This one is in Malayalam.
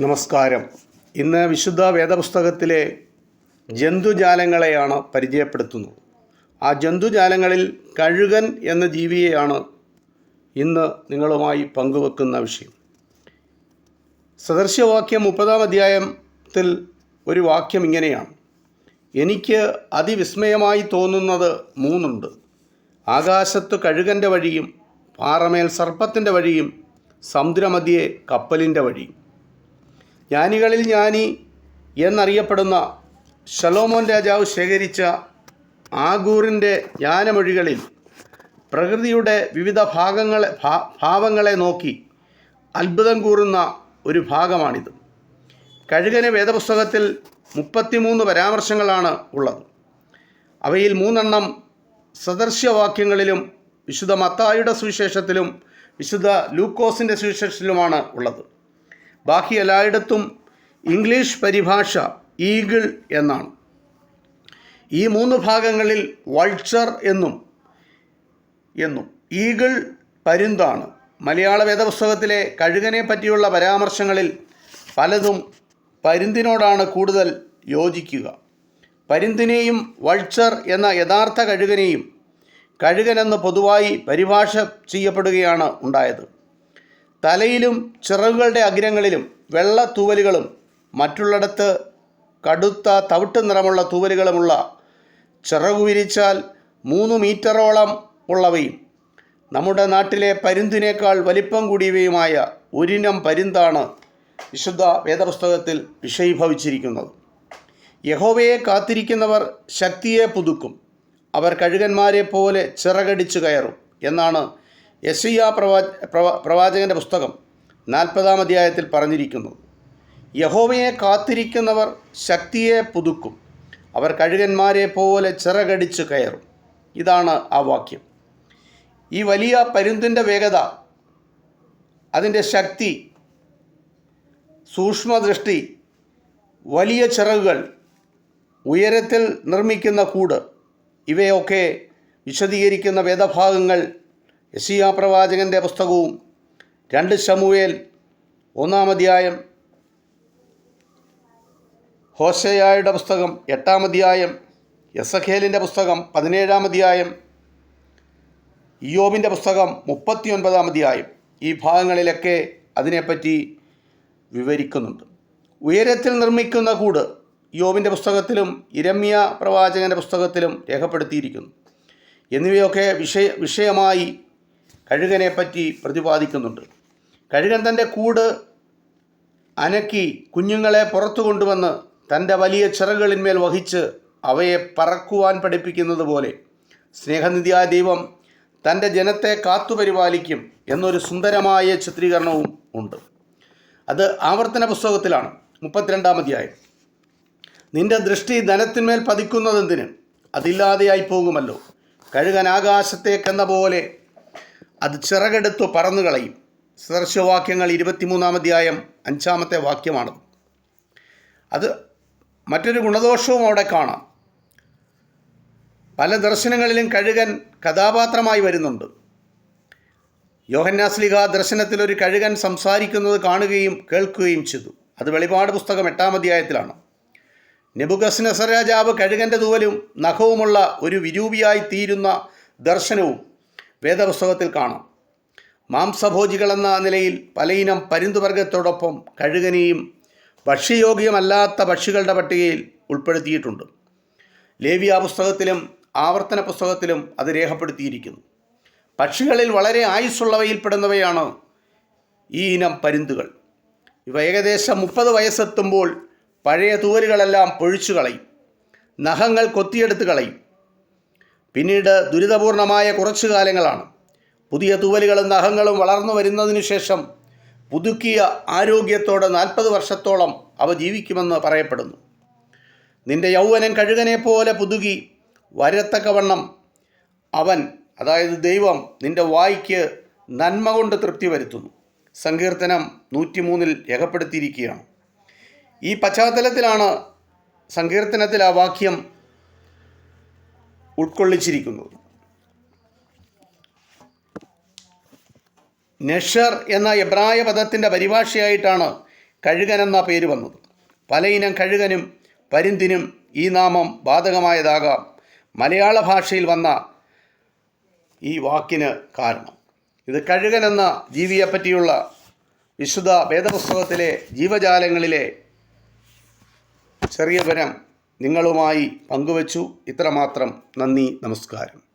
നമസ്കാരം. ഇന്ന് വിശുദ്ധ വേദപുസ്തകത്തിലെ ജന്തുജാലങ്ങളെയാണ് പരിചയപ്പെടുത്തുന്നത്. ആ ജന്തുജാലങ്ങളിൽ കഴുകൻ എന്ന ജീവിയെയാണ് ഇന്ന് നിങ്ങളുമായി പങ്കുവെക്കുന്ന വിഷയം. സദൃശ്യവാക്യം മുപ്പതാം അധ്യായത്തിൽ ഒരു വാക്യം ഇങ്ങനെയാണ്. എനിക്ക് അതിവിസ്മയമായി തോന്നുന്നത് മൂന്നുണ്ട്. ആകാശത്ത് കഴുകന്റെ വഴിയും പാറമേൽ സർപ്പത്തിന്റെ വഴിയും സമുദ്രമധ്യേ കപ്പലിന്റെ വഴിയും. ജ്ഞാനികളിൽ ജ്ഞാനി എന്നറിയപ്പെടുന്ന ഷലോമോൻ രാജാവ് ശേഖരിച്ച ആഗൂറിന്റെ ജ്ഞാനമൊഴികളിൽ പ്രകൃതിയുടെ വിവിധ ഭാഗങ്ങളെ ഭാവങ്ങളെ നോക്കി അത്ഭുതം കൂറുന്ന ഒരു ഭാഗമാണിത്. കഴുകന് വേദപുസ്തകത്തിൽ മുപ്പത്തിമൂന്ന് പരാമർശങ്ങളാണ് ഉള്ളത്. അവയിൽ മൂന്നെണ്ണം സദർശ്യവാക്യങ്ങളിലും വിശുദ്ധ മത്തായുടെ സുവിശേഷത്തിലും വിശുദ്ധ ലൂക്കോസിന്റെ സുവിശേഷത്തിലുമാണ് ഉള്ളത്. ബാക്കി എല്ലായിടത്തും ഇംഗ്ലീഷ് പരിഭാഷ ഈഗിൾ എന്നാണ്. ഈ മൂന്ന് ഭാഗങ്ങളിൽ വൾച്ചർ എന്നും എന്നും ഈഗിൾ പരുന്താണ്. മലയാള വേദപുസ്തകത്തിലെ കഴുകനെ പറ്റിയുള്ള പരാമർശങ്ങളിൽ പലതും പരുന്തിനോടാണ് കൂടുതൽ യോജിക്കുക. പരുന്തിനെയും വൾച്ചർ എന്ന യഥാർത്ഥ കഴുകനെയും കഴുകനെന്ന് പൊതുവായി പരിഭാഷ ചെയ്യപ്പെടുകയാണ് ഉണ്ടായത്. തലയിലും ചിറകുകളുടെ അഗ്രങ്ങളിലും വെള്ള തൂവലുകളും മറ്റുള്ളിടത്ത് കടുത്ത തവിട്ട് നിറമുള്ള തൂവലുകളുമുള്ള ചിറകു വിരിച്ചാൽ മൂന്ന് മീറ്ററോളം ഉള്ളവയും നമ്മുടെ നാട്ടിലെ പരുന്തിനേക്കാൾ വലിപ്പം കൂടിയവയുമായ ഒരിനം പരുന്താണ് വിശുദ്ധ വേദപുസ്തകത്തിൽ വിഷയീഭവിച്ചിരിക്കുന്നത്. യഹോവയെ കാത്തിരിക്കുന്നവർ ശക്തിയെ പുതുക്കും. അവർ കഴുകന്മാരെ പോലെ ചിറകടിച്ചു കയറും എന്നാണ് യശയ്യ പ്രവാ പ്രവാ പ്രവാചകന്റെ പുസ്തകം നാൽപ്പതാം അധ്യായത്തിൽ പറഞ്ഞിരിക്കുന്നു. യഹോവയെ കാത്തിരിക്കുന്നവർ ശക്തിയെ പുതുക്കും. അവർ കഴുകന്മാരെ പോലെ ചിറകടിച്ചു കയറും. ഇതാണ് ആ വാക്യം. ഈ വലിയ പരുന്തിന്റെ വേഗത അതിന്റെ ശക്തി സൂക്ഷ്മദൃഷ്ടി വലിയ ചിറകുകൾ ഉയരത്തിൽ നിർമ്മിക്കുന്ന കൂട് ഇവയൊക്കെ വിശദീകരിക്കുന്ന വേദഭാഗങ്ങൾ യശിയ പ്രവാചകന്റെ പുസ്തകവും. രണ്ട് ശമുവേൽ ഒന്നാം അധ്യായം. ഹോശയായുടെ പുസ്തകം എട്ടാം അധ്യായം. യസഖേലിന്റെ പുസ്തകം പതിനേഴാം അധ്യായം. ഇയോബിന്റെ പുസ്തകം മുപ്പത്തിയൊൻപതാം അധ്യായം. ഈ ഭാഗങ്ങളിലൊക്കെ അതിനെപ്പറ്റി വിവരിക്കുന്നുണ്ട്. ഉയരത്തിൽ നിർമ്മിക്കുന്ന കൂട് യോബിന്റെ പുസ്തകത്തിലും ഇരമ്യ പ്രവാചകന്റെ പുസ്തകത്തിലും രേഖപ്പെടുത്തിയിരിക്കുന്നു. എന്നിവയൊക്കെ വിഷയ വിഷയമായി കഴുകനെ പറ്റി പ്രതിപാദിക്കുന്നുണ്ട്. കഴുകൻ തന്റെ കൂട് അനക്കി കുഞ്ഞുങ്ങളെ പുറത്തു കൊണ്ടുവന്ന് തന്റെ വലിയ ചിറകുകളിന്മേൽ വഹിച്ച് അവയെ പറക്കുവാൻ പഠിപ്പിക്കുന്നത് പോലെ സ്നേഹനിധിയായ ദൈവം തന്റെ ജനത്തെ കാത്തുപരിപാലിക്കും എന്നൊരു സുന്ദരമായ ചിത്രീകരണവും ഉണ്ട്. അത് ആവർത്തന പുസ്തകത്തിലാണ് മുപ്പത്തിരണ്ടാം അധ്യായം. നിന്റെ ദൃഷ്ടി ധനത്തിന്മേൽ പതിക്കുന്നതെന്തിന്? അതില്ലാതെയായി പോകുമല്ലോ. കഴുകൻ ആകാശത്തേക്കെന്ന പോലെ അത് ചിറകെടുത്തു പറന്നുകളയും സദർശവാക്യങ്ങൾ ഇരുപത്തിമൂന്നാം അധ്യായം അഞ്ചാമത്തെ വാക്യമാണ് അത് മറ്റൊരു ഗുണദോഷവും അവിടെ കാണാം. പല ദർശനങ്ങളിലും കഴുകൻ കഥാപാത്രമായി വരുന്നുണ്ട്. യോഹന്നാസ്ലിഹ ദർശനത്തിൽ ഒരു കഴുകൻ സംസാരിക്കുന്നത് കാണുകയും കേൾക്കുകയും ചെയ്തു. അത് വെളിപാട് പുസ്തകം എട്ടാം അധ്യായത്തിലാണ്. നെബുഗസ്നസർ രാജാവ് കഴുകന്റെ തൂവലും നഖവുമുള്ള ഒരു വിരൂപിയായി തീരുന്ന ദർശനവും വേദപുസ്തകത്തിൽ കാണാം. മാംസഭോജികളെന്ന നിലയിൽ പലയിനം പരുന്തുവർഗത്തോടൊപ്പം കഴുകനെയും ഭക്ഷ്യയോഗ്യമല്ലാത്ത പക്ഷികളുടെ പട്ടികയിൽ ഉൾപ്പെടുത്തിയിട്ടുണ്ട്. ലേവിയ പുസ്തകത്തിലും ആവർത്തന പുസ്തകത്തിലും അത് രേഖപ്പെടുത്തിയിരിക്കുന്നു. പക്ഷികളിൽ വളരെ ആയുസ്സുള്ളവയിൽപ്പെടുന്നവയാണ് ഈ ഇനം പരിന്തുകൾ. ഇവ ഏകദേശം മുപ്പത് വയസ്സെത്തുമ്പോൾ പഴയ തൂവലുകളെല്ലാം പൊഴിച്ചു കളയും നഖങ്ങൾ കൊത്തിയെടുത്ത് കളയും. പിന്നീട് ദുരിതപൂർണമായ കുറച്ചു കാലങ്ങളാണ്. പുതിയ തൂവലുകളും നഖങ്ങളും വളർന്നു വരുന്നതിനു ശേഷം പുതുക്കിയ ആരോഗ്യത്തോടെ നാൽപ്പത് വർഷത്തോളം അവ ജീവിക്കുമെന്ന് പറയപ്പെടുന്നു. നിന്റെ യൗവനം കഴുകനെ പോലെ പുതുകി വരത്തക്കവണ്ണം അവൻ അതായത് ദൈവം നിന്റെ വായിക്ക് നന്മ കൊണ്ട് തൃപ്തി വരുത്തുന്നു. സങ്കീർത്തനം നൂറ്റിമൂന്നിൽ രേഖപ്പെടുത്തിയിരിക്കുകയാണ്. ഈ പശ്ചാത്തലത്തിലാണ് സങ്കീർത്തനത്തിൽ ആ വാക്യം ഉൾക്കൊള്ളിച്ചിരിക്കുന്നത് നെഷർ എന്ന എബ്രായ പദത്തിന്റെ പരിഭാഷയായിട്ടാണ് കഴുകൻ എന്ന പേര് വന്നത്. പലയിനം കഴുകനും പരിന്തിനും ഈ നാമം ബാധകമായതാകാം. മലയാള ഭാഷയിൽ വന്ന ഈ വാക്കിന് കാരണം. ഇത് കഴുകൻ എന്ന ജീവിയെപ്പറ്റിയുള്ള വിശുദ്ധ വേദപുസ്തകത്തിലെ ജീവജാലങ്ങളിലെ ചെറിയ വിവരം നിങ്ങളുമായി പങ്കുവച്ചു. ഇത്രമാത്രം. നന്ദി നമസ്കാരം.